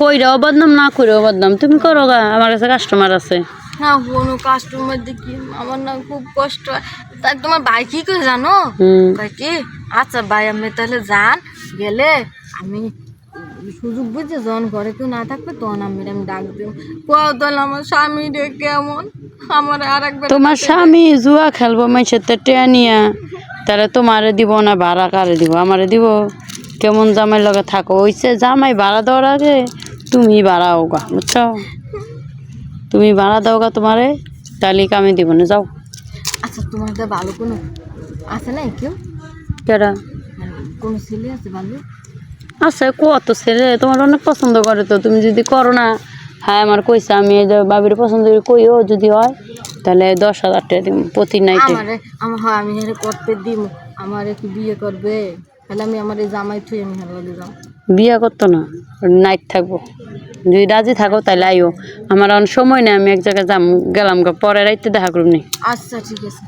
কইরাও বদনাম না কইরাও বদনাম। তুমি করো গা আমার কাছে কাস্টমার আছে। না কোনো কাস্টমার দেখি আমার না খুব কষ্ট তাই তোমার ভাই কি করে জানো? কি আচ্ছা ভাই আমি তাহলে যান গেলে আমি সুযোগ বুঝে যখন ঘরে কেউ না থাকবে তখন আমি আমি ডাক দেব। তাহলে আমার স্বামী রে কেমন? আমার আর একবার তোমার স্বামী জুয়া খেলব মাইসের তো টেয়া নিয়া। তাহলে তোমারে দিব না ভাড়া কারে দিব? আমারে দিব? কেমন জামাই লগে থাকো? ওইসে জামাই ভাড়া দেওয়ার আগে তুমি ভাড়াও গা বুঝছ? তুমি ভাড়া দাও গা তোমারে তাহলে আমি দিব না যাও। আচ্ছা তোমার তো ভালো কোনো আছে না কেউ? কেডা? কোনো ছেলে আছে ভালো? আছে কত ছেলে? তোমার অনেক পছন্দ করে তো। তুমি যদি করো না হ্যাঁ আমার কইছে আমি এই যে বাবির পছন্দ করে কইও যদি হয় তাহলে দশ হাজার টাকা দিব প্রতি নাইটে আমারে আমি করতে দিব আমার একটু বিয়ে করবে? তাহলে আমি আমার এই জামাই থুই আমি হেরে লগে যাও বিয়া করতো না নাইট থাকব। যদি রাজি থাকো তাহলে আইও। আমার অন সময় নেই আমি এক জায়গায় যাম গেলাম গা পরে রাইতে দেখা করুন নি। আচ্ছা ঠিক আছে।